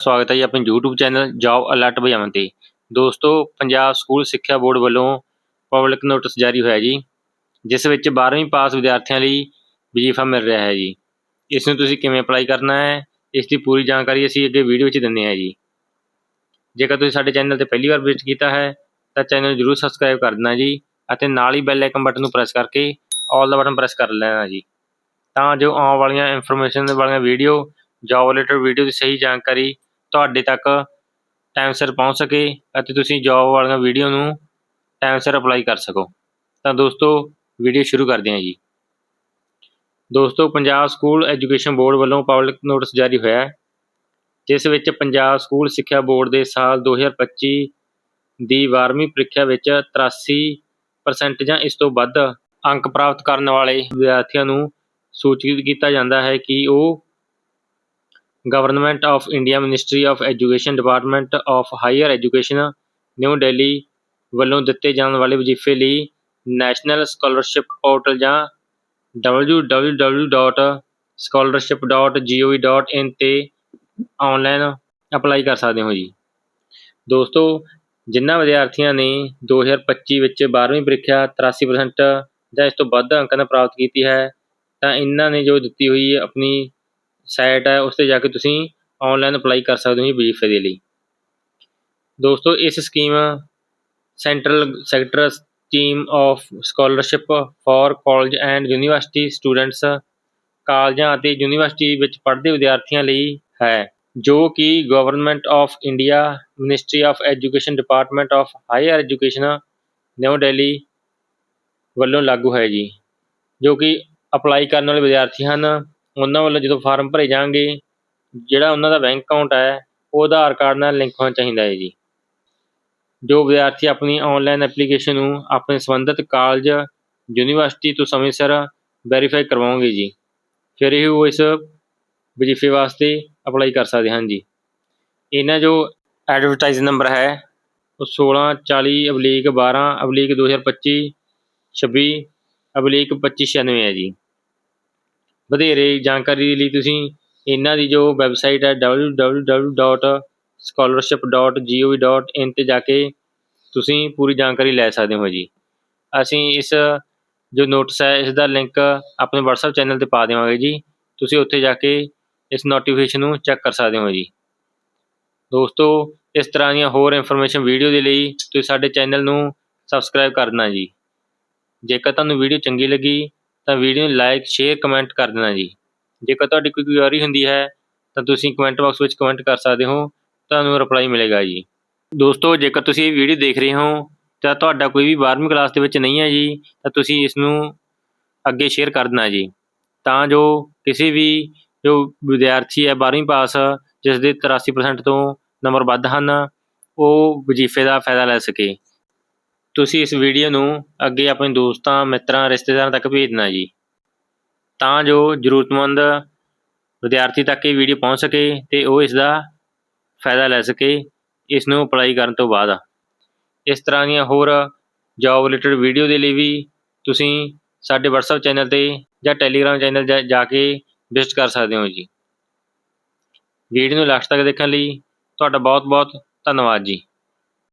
ਸਵਾਗਤ ਹੈ ਜੀ ਆਪਣੇ YouTube ਚੈਨਲ ਜੌਬ ਅਲਰਟ ਬਜਾਵਨ ਤੇ। ਦੋਸਤੋ, ਪੰਜਾਬ ਸਕੂਲ ਸਿੱਖਿਆ ਬੋਰਡ ਵੱਲੋਂ ਪਬਲਿਕ ਨੋਟਿਸ ਜਾਰੀ ਹੋਇਆ ਜੀ, ਜਿਸ ਵਿੱਚ 12ਵੀਂ ਪਾਸ ਵਿਦਿਆਰਥੀਆਂ ਲਈ ਵਜ਼ੀਫਾ ਮਿਲ ਰਿਹਾ ਹੈ ਜੀ। ਇਸ ਨੂੰ ਤੁਸੀਂ ਕਿਵੇਂ ਅਪਲਾਈ ਕਰਨਾ ਹੈ, ਇਸ ਦੀ ਪੂਰੀ ਜਾਣਕਾਰੀ ਅਸੀਂ ਅੱਗੇ ਵੀਡੀਓ ਵਿੱਚ ਦਿੰਦੇ ਹਾਂ ਜੀ। ਜੇਕਰ ਤੁਸੀਂ ਸਾਡੇ ਚੈਨਲ ਤੇ ਪਹਿਲੀ ਵਾਰ ਵਿਜ਼ਿਟ ਕੀਤਾ ਹੈ, ਤਾਂ ਚੈਨਲ ਨੂੰ ਜਰੂਰ ਸਬਸਕ੍ਰਾਈਬ ਕਰ ਦੇਣਾ ਜੀ ਅਤੇ ਨਾਲ ਹੀ ਬੈਲ ਆਈਕਨ ਬਟਨ ਨੂੰ ਪ੍ਰੈਸ ਕਰਕੇ ਆਲ ਦਾ ਬਟਨ ਪ੍ਰੈਸ ਕਰ ਲੈਣਾ ਜੀ। ਤਾਂ ਜੋ ਆਉਣ ਵਾਲੀਆਂ ਇਨਫੋਰਮੇਸ਼ਨ ਵਾਲੀਆਂ ਵੀਡੀਓ ਜੌਬ ਰਿਲੇਟਡ ਵੀਡੀਓ ਦੀ ਸਹੀ ਜਾਣਕਾਰੀ ਤੁਹਾਡੇ ਤੱਕ ਟਾਈਮ ਸਿਰ ਪਹੁੰਚ ਸਕੇ ਅਤੇ ਤੁਸੀਂ ਜੌਬ ਵਾਲੀਆਂ ਵੀਡੀਓ ਨੂੰ ਟਾਈਮ ਸਿਰ ਅਪਲਾਈ ਕਰ ਸਕੋ। ਤਾਂ ਦੋਸਤੋ ਵੀਡੀਓ ਸ਼ੁਰੂ ਕਰਦੇ ਹਾਂ ਜੀ। ਦੋਸਤੋ, ਪੰਜਾਬ ਸਕੂਲ ਐਜੂਕੇਸ਼ਨ ਬੋਰਡ ਵੱਲੋਂ ਪਬਲਿਕ ਨੋਟਿਸ ਜਾਰੀ ਹੋਇਆ ਹੈ, ਜਿਸ ਵਿੱਚ ਪੰਜਾਬ ਸਕੂਲ ਸਿੱਖਿਆ ਬੋਰਡ ਦੇ ਸਾਲ 2025 ਦੀ 12ਵੀਂ ਪ੍ਰੀਖਿਆ ਵਿੱਚ 83% ਜਾਂ ਇਸ ਤੋਂ ਵੱਧ ਅੰਕ ਪ੍ਰਾਪਤ ਕਰਨ ਵਾਲੇ ਵਿਦਿਆਰਥੀਆਂ ਨੂੰ ਸੂਚਿਤ ਕੀਤਾ ਜਾਂਦਾ ਹੈ ਕਿ ਉਹ government of India ministry of education department of higher education new Delhi ਵੱਲੋਂ ਦਿੱਤੇ ਜਾਣ ਵਾਲੇ ਵਜ਼ੀਫੇ ਲਈ ਨੈਸ਼ਨਲ ਸਕਾਲਰਸ਼ਿਪ ਪੋਰਟਲ ਜਾਂ www.scholarship.gov.in ਤੇ ਆਨਲਾਈਨ ਅਪਲਾਈ ਕਰ ਸਕਦੇ ਹੋ ਜੀ। ਦੋਸਤੋ ਜਿਨ੍ਹਾਂ ਵਿਦਿਆਰਥੀਆਂ ਨੇ 2025 ਵਿੱਚ 12ਵੀਂ ਪ੍ਰੀਖਿਆ 83% ਜਾਂ ਇਸ ਤੋਂ ਵੱਧ ਅੰਕਾਂ ਨਾਲ ਪ੍ਰਾਪਤ ਕੀਤੀ ਹੈ, ਤਾਂ ਇਹਨਾਂ ਨੇ ਜੋ ਦਿੱਤੀ ਹੋਈ ਆਪਣੀ ਸਾਈਟ ਹੈ, ਉਸ ਤੇ ਜਾ ਕੇ ਤੁਸੀਂ ਆਨਲਾਈਨ ਅਪਲਾਈ ਕਰ ਸਕਦੇ ਹੋ ਜੀ ਵਜ਼ੀਫੇ ਦੇ ਲਈ। ਦੋਸਤੋ, ਇਸ scheme central sector scheme of scholarship for college and university students ਕਾਲਜਾਂ ਅਤੇ ਯੂਨੀਵਰਸਿਟੀ ਵਿੱਚ ਪੜ੍ਹਦੇ ਵਿਦਿਆਰਥੀਆਂ ਲਈ ਹੈ, ਜੋ ਕਿ government of India ministry of education department of higher education new Delhi ਵੱਲੋਂ ਲਾਗੂ ਹੈ ਜੀ, ਜੋ ਕਿ ਅਪਲਾਈ ਕਰਨ ਵਾਲੇ ਵਿਦਿਆਰਥੀ ਹਨ। ਉਹਨਾਂ ਵੱਲੋਂ ਜਦੋਂ ਫਾਰਮ ਭਰੇ ਜਾਣਗੇ, ਜਿਹੜਾ ਉਹਨਾਂ ਦਾ ਬੈਂਕ ਅਕਾਊਂਟ ਹੈ, ਉਹ ਆਧਾਰ ਕਾਰਡ ਨਾਲ ਲਿੰਕ ਹੋਣਾ ਚਾਹੀਦਾ ਹੈ ਜੀ। ਜੋ ਵਿਦਿਆਰਥੀ ਆਪਣੀ ਆਨਲਾਈਨ ਐਪਲੀਕੇਸ਼ਨ ਨੂੰ ਆਪਣੇ ਸੰਬੰਧਿਤ ਕਾਲਜ ਯੂਨੀਵਰਸਿਟੀ ਤੋਂ ਸਮੇਂ ਸਿਰ ਵੈਰੀਫਾਈ ਕਰਵਾਉਣਗੇ ਜੀ। ਫਿਰ ਇਹ ਉਹ ਇਸ ਵਜ਼ੀਫੇ ਵਾਸਤੇ ਅਪਲਾਈ ਕਰ ਸਕਦੇ ਹਨ ਜੀ। ਇਹਨਾਂ ਜੋ ਐਡਵਰਟਾਈਜ਼ ਨੰਬਰ ਹੈ, ਉਹ 1640 ਅਬਲੀਕ 12 ਅਬਲੀਕ 2025 26 ਅਬਲੀਕ 2596 ਹੈ ਜੀ। ਵਧੇਰੇ ਜਾਣਕਾਰੀ ਲਈ ਤੁਸੀਂ ਇਹਨਾਂ ਦੀ ਜੋ ਵੈਬਸਾਈਟ ਹੈ www.scholarship.gov.in ਤੇ ਜਾ ਕੇ ਤੁਸੀਂ ਪੂਰੀ ਜਾਣਕਾਰੀ ਲੈ ਸਕਦੇ ਹੋ ਜੀ। ਅਸੀਂ ਇਸ ਜੋ ਨੋਟਿਸ ਹੈ, ਇਸ ਦਾ ਲਿੰਕ ਆਪਣੇ WhatsApp ਚੈਨਲ ਤੇ ਪਾ ਦੇਵਾਂਗੇ ਜੀ। ਤੁਸੀਂ ਉੱਥੇ ਜਾ ਕੇ ਇਸ ਨੋਟੀਫਿਕੇਸ਼ਨ ਨੂੰ ਚੈੱਕ ਕਰ ਸਕਦੇ ਹੋ ਜੀ। ਦੋਸਤੋ, ਇਸ ਤਰ੍ਹਾਂ ਦੀਆਂ ਹੋਰ ਇਨਫੋਰਮੇਸ਼ਨ ਵੀਡੀਓ ਦੇ ਲਈ ਤੁਸੀਂ ਸਾਡੇ ਚੈਨਲ ਨੂੰ ਸਬਸਕ੍ਰਾਈਬ ਕਰਨਾ ਜੀ। ਜੇਕਰ ਤੁਹਾਨੂੰ ਵੀਡੀਓ ਚੰਗੀ ਲੱਗੀ ਤਾਂ ਵੀਡੀਓ ਨੂੰ ਲਾਈਕ ਸ਼ੇਅਰ ਕਮੈਂਟ ਕਰ ਦੇਣਾ ਜੀ। ਜੇਕਰ ਤੁਹਾਡੀ ਕੋਈ ਕੁਐਰੀ ਹੁੰਦੀ ਹੈ, ਤਾਂ ਤੁਸੀਂ ਕਮੈਂਟ ਬਾਕਸ ਵਿੱਚ ਕਮੈਂਟ ਕਰ ਸਕਦੇ ਹੋ, ਤੁਹਾਨੂੰ ਰਿਪਲਾਈ ਮਿਲੇਗਾ ਜੀ। ਦੋਸਤੋ, ਜੇਕਰ ਤੁਸੀਂ ਇਹ ਵੀਡੀਓ ਦੇਖ ਰਹੇ ਹੋ, ਤਾਂ ਤੁਹਾਡਾ ਕੋਈ ਵੀ 12ਵੀਂ ਕਲਾਸ ਦੇ ਵਿੱਚ ਨਹੀਂ ਹੈ ਜੀ, ਤਾਂ ਤੁਸੀਂ ਇਸ ਨੂੰ ਅੱਗੇ ਸ਼ੇਅਰ ਕਰ ਦੇਣਾ ਜੀ। ਤਾਂ ਜੋ ਕਿਸੇ ਵੀ ਜੋ ਵਿਦਿਆਰਥੀ ਹੈ 12ਵੀਂ ਪਾਸ ਜਿਸ ਦੇ 83% ਤੋਂ ਨੰਬਰ ਵੱਧ ਹਨ, ਉਹ ਵਜ਼ੀਫੇ ਦਾ ਫਾਇਦਾ ਲੈ ਸਕੇ। ਤੁਸੀਂ ਇਸ ਵੀਡੀਓ ਨੂੰ ਅੱਗੇ ਆਪਣੇ ਦੋਸਤਾਂ, ਮਿੱਤਰਾਂ, ਰਿਸ਼ਤੇਦਾਰਾਂ ਤੱਕ ਭੇਜਣਾ ਜੀ। ਤਾਂ ਜੋ ਜ਼ਰੂਰਤਮੰਦ ਵਿਦਿਆਰਥੀ ਤੱਕ ਇਹ ਵੀਡੀਓ ਪਹੁੰਚ ਸਕੇ ਤੇ ਉਹ ਇਸ ਦਾ ਫਾਇਦਾ ਲੈ ਸਕੇ, ਇਸ ਨੂੰ ਅਪਲਾਈ ਕਰਨ ਤੋਂ ਬਾਅਦ। ਇਸ ਤਰ੍ਹਾਂ ਦੀਆਂ ਹੋਰ ਜੌਬ ਰਿਲੇਟਡ ਵੀਡੀਓ ਦੇ ਲਈ ਵੀ ਤੁਸੀਂ ਸਾਡੇ WhatsApp ਚੈਨਲ ਤੇ ਜਾਂ Telegram ਚੈਨਲ ਜਾ ਕੇ ਵਿਜ਼ਿਟ ਕਰ ਸਕਦੇ ਹੋ ਜੀ। ਵੀਡੀਓ ਨੂੰ ਲਾਸਟ ਤੱਕ ਦੇਖਣ ਲਈ ਤੁਹਾਡਾ ਬਹੁਤ ਬਹੁਤ ਧੰਨਵਾਦ ਜੀ।